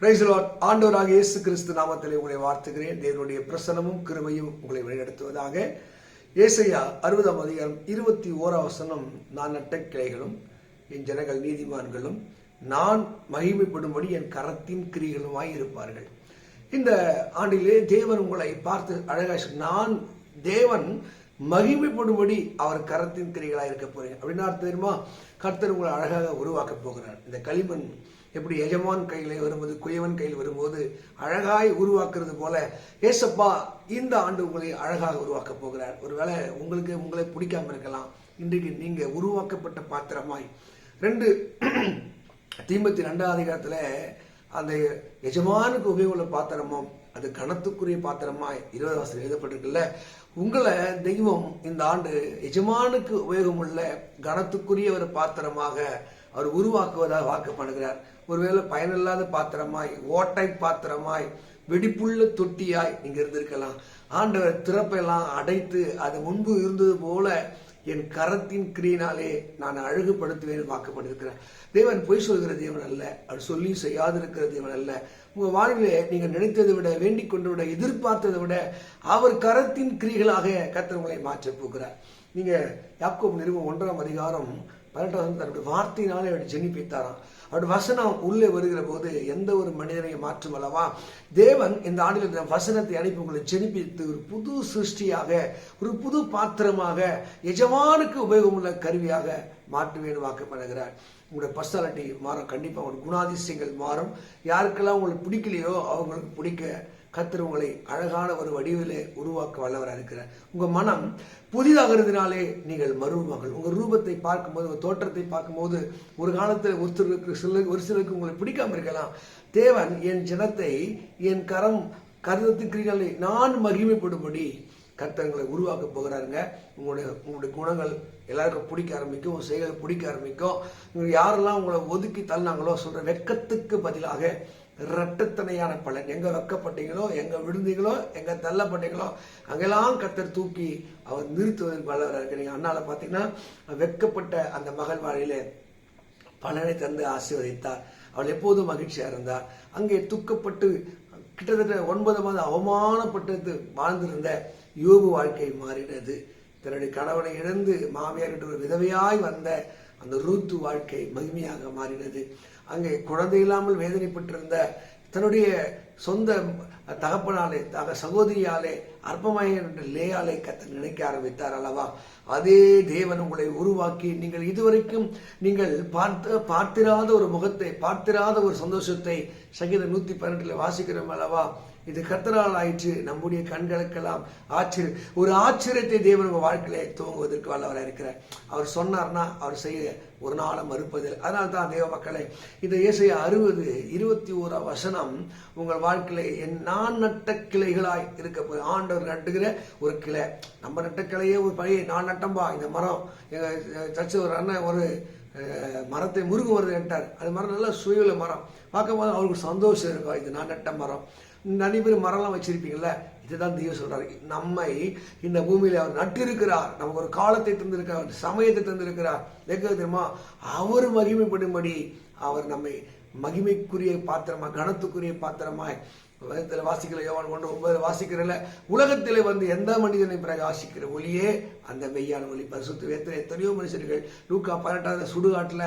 பிரைஸ்லாட் ஆண்டவராக இயேசு கிறிஸ்து நாமத்தில் உங்களை வாழ்த்துகிறேன். தேவனுடைய பிரசனமும் கிருபையும் உங்களை வழிநடத்துவதாக. ஏசையா அறுபதாம் அதிகாரம் இருபத்தி ஓராவசனம் நான் நட்ட கிளைகளும் என் ஜனங்கள் நீதிமான்களும் நான் மகிமைப்படும்படி என் கரத்தின் கிரிகளுமாய் இருப்பார்கள். இந்த ஆண்டிலே தேவன் உங்களை பார்த்து அழகாய் நான் தேவன் மகிமைப்படும்படி அவர் கரத்தின் கிரிகளாக இருக்க போறீங்க அப்படின்னா அர்த்தம் தெரியுமா? கர்த்தர் உங்களை அழகாக உருவாக்க போகிறார். இந்த களிமண் எப்படி எஜமான் கையில் வரும்போது குயவன் கையில் வரும்போது அழகாய் உருவாக்குறது போல ஏசப்பா இந்த ஆண்டு உங்களை அழகாக உருவாக்க போகிறார். ஒருவேளை உங்களுக்கு உங்களை பிடிக்காம இருக்கலாம். இன்றைக்கு நீங்க உருவாக்கப்பட்ட பாத்திரமாய். ரெண்டு தீம்பத்தி ரெண்டாவது அதிகாரத்துல அந்த எஜமானுக்கு உபயோகமுள்ள பாத்திரமும் அது கணத்துக்குரிய பாத்திரமாய் இருபது வருஷம் எழுதப்பட்டிருக்குல்ல? உங்களை தெய்வம் இந்த ஆண்டு எஜமானுக்கு உபயோகமுள்ள கணத்துக்குரிய ஒரு பாத்திரமாக அவர் உருவாக்குவதாக வாக்கு பண்ணுகிறார். ஒருவேளை பயனில்லாத பாத்திரமாய் ஓட்டை பாத்திரமாய் வெடிப்புள்ள தொட்டியாய் நீங்க இருந்திருக்கலாம். ஆண்டவர் திறப்பெல்லாம் அடைத்து அது முன்பு இருந்தது போல என் கரத்தின் கிரியினாலே நான் அழகுபடுத்துவேன் வாக்குப்பட்டிருக்கிறேன் தேவன் பொய் சொல்கிற தேவன் அல்ல அவர் சொல்லி செய்யாதிருக்கிற தேவன் அல்ல. உங்க வாழ்விலே நீங்க நினைத்ததை விட வேண்டிக் கொண்டதை விட எதிர்பார்த்ததை விட அவர் கரத்தின் கிரிகளாக கத்தர் உங்களை மாற்றப் போகிறார். நீங்க யாக்கோப் நிறுவனம் ஒன்றாம் அதிகாரம் பன்னெண்டாவது தன்னுடைய வார்த்தையினாலே அவர் ஜெனிப்பித்தாராம். அவருடைய வசனம் உள்ளே வருகிற போது எந்த ஒரு மனிதனையும் மாற்றும் அல்லவா? தேவன் இந்த ஆண்டில் இந்த வசனத்தை அனுப்பி உங்களை ஜெனிப்பித்து ஒரு புது சிருஷ்டியாக ஒரு புது பாத்திரமாக எஜமானுக்கு உபயோகமுள்ள கருவியாக மாற்றுவேன் பண்ணுகிறார். உங்களுடைய பர்சனாலிட்டி மாறும். கண்டிப்பாக உங்களுடைய குணாதிசயங்கள் மாறும். யாருக்கெல்லாம் உங்களுக்கு பிடிக்கலையோ அவங்களுக்கு பிடிக்க கத்திர உங்களை அழகான ஒரு வடிவிலே உருவாக்க வல்லவராக இருக்கிறார். உங்க மனம் புதிதாகிறதுனாலே நீங்கள் மருமகள் உங்க ரூபத்தை பார்க்கும்போது உங்கள் தோற்றத்தை பார்க்கும்போது ஒரு காலத்தில் ஒருத்தருக்கு சிலருக்கு ஒரு சிலருக்கு உங்களை பிடிக்காம இருக்கலாம். தேவன் என் ஜனத்தை என் கரம் கருதத்துக்கிறீர்களே நான் மகிமைப்படும்படி கர்த்தங்களை உருவாக்க போகிறாருங்க. உங்களுடைய உங்களுடைய குணங்கள் எல்லாருக்கும் பிடிக்க ஆரம்பிக்கும் உங்க செயல்கள் பிடிக்க ஆரம்பிக்கும். யாரெல்லாம் உங்களை ஒதுக்கி தள்ளினாங்களோ சொல்ற வெக்கத்துக்கு பதிலாக இரட்டத்தனையான பலன். எங்க வெக்கப்பட்டீங்களோ எங்க விழுந்தீங்களோ எங்க தள்ளப்பட்டீங்களோ அங்கெல்லாம் கத்தர் தூக்கி அவர் நிறுத்துவதற்கு வல்லவராக இருக்கிறீங்க. அண்ணால பாத்தீங்கன்னா வெட்கப்பட்ட அந்த மகள் வாழிலே பலனை தந்து ஆசீர்வதித்தார். அவள் எப்போதும் மகிழ்ச்சியா இருந்தார் அங்கே துக்கப்பட்டு கிட்டத்தட்ட ஒன்பது மாதம் அவமானப்பட்டது வாழ்ந்திருந்த யோபு வாழ்க்கை மாறினது. தன்னுடைய கணவனை இழந்து மாமியார் ஒரு விதவையாய் வந்த அந்த ரூத்து வாழ்க்கை மகிமையாக மாறினது. அங்கே குழந்தை இல்லாமல் வேதனைப்பட்டிருந்த தன்னுடைய சொந்த தகப்பனாலே தக சகோதரியாலே அற்பமாய் என்ற லேயாலே கத்த நினைக்க ஆரம்பித்தார் அல்லவா? அதே தேவன் உங்களை உருவாக்கி நீங்கள் இதுவரைக்கும் நீங்கள் பார்த்து பார்த்திராத ஒரு முகத்தை பார்த்திராத ஒரு சந்தோஷத்தை சங்கீதம் நூத்தி பன்னெண்டுல வாசிக்கிறோம் அல்லவா? இது கர்த்தரால் ஆயிற்று. நம்முடைய கண்களுக்கெல்லாம் ஆச்சரியம் ஒரு ஆச்சரியத்தை தேவன் உங்கள் வாழ்க்கையில துவங்குவதற்கு வல்லவராக இருக்கிறார். அவர் சொன்னார்னா அவர் செய்ய ஒரு நாளும் மறுப்பதில். அதனால தான் தேவ மக்களை இந்த இயேசைய அறுபது இருபத்தி ஓரா வசனம் உங்கள் வாழ்க்கையில என் நான் நட்ட கிளைகளாய் இருக்க போய் ஆண்டவர் நட்டுகிற ஒரு கிளை. நம்ம நட்ட கிளையே ஒரு பழைய நான் நட்டம்பா இந்த மரம். எங்க சர்ச்சு ஒரு அண்ணன் ஒரு மரத்தை முருகு வருது என்றார் அது மரம் நல்லா சுயல மரம். பார்க்கும்போது அவருக்கு சந்தோஷம் இருக்கும். இது நான் நட்ட மரம். நிறைய பேர் மரம்லாம் வச்சிருப்பீங்கல்ல இதுதான் தெய்வம் சொல்றாரு. நம்மை இந்த பூமியில அவர் நட்டிருக்கிறார். நமக்கு ஒரு காலத்தை தந்திருக்கிறார் சமயத்தை தந்திருக்கிறார். எங்க தெரியுமா? அவர் மகிமைப்படும்படி அவர் நம்மை மகிமைக்குரிய பாத்திரமா கனத்துக்குரிய பாத்திரமாய். வேதத்தில் வாசிக்கிற யோவான் கொண்டு ஒன்பது வாசிக்கிறல உலகத்திலே வந்து எந்த மனிதனை பிரகாசிக்கிற ஒளியே அந்த மெய்யான ஒளி. பரிசுத்து வேத்தில் எத்தனையோ மனுஷர்கள் லூக்கா பதினெட்டாவது சுடுகாட்டில்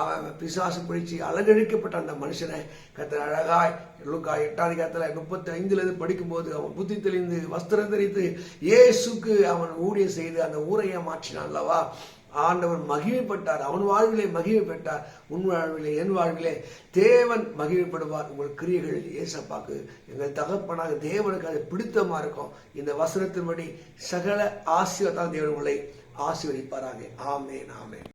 அவன் பிசாசு பிடிச்சு அழகழிக்கப்பட்ட அந்த மனுஷனை கத்திர அழகாய் லூக்கா எட்டாவது காலத்தில் முப்பத்தி ஐந்துல இருந்து படிக்கும்போது அவன் புத்தி தெளிந்து வஸ்திரம் தெரிந்து இயேசுக்கு அவன் ஊழியம் செய்து அந்த ஊரையை மாற்றினான் அல்லவா? ஆண்டவர் மகிமைப்பட்டார். அவன் வாழ்விலே மகிழ்வு பெற்றார் உன் வாழ்விலே என் வாழ்விலே தேவன் மகிமைப்படுவார். உங்கள் கிரியைகள் ஏசப்பாக்கு எங்கள் தகப்பனாக தேவனுக்கு அது பிடித்தமா இருக்கும். இந்த வசனத்தின்படி சகல ஆசிரியத்தான் தேவன் உங்களை ஆசீர்வதிப்பாராங்க ஆமேன் ஆமேன்.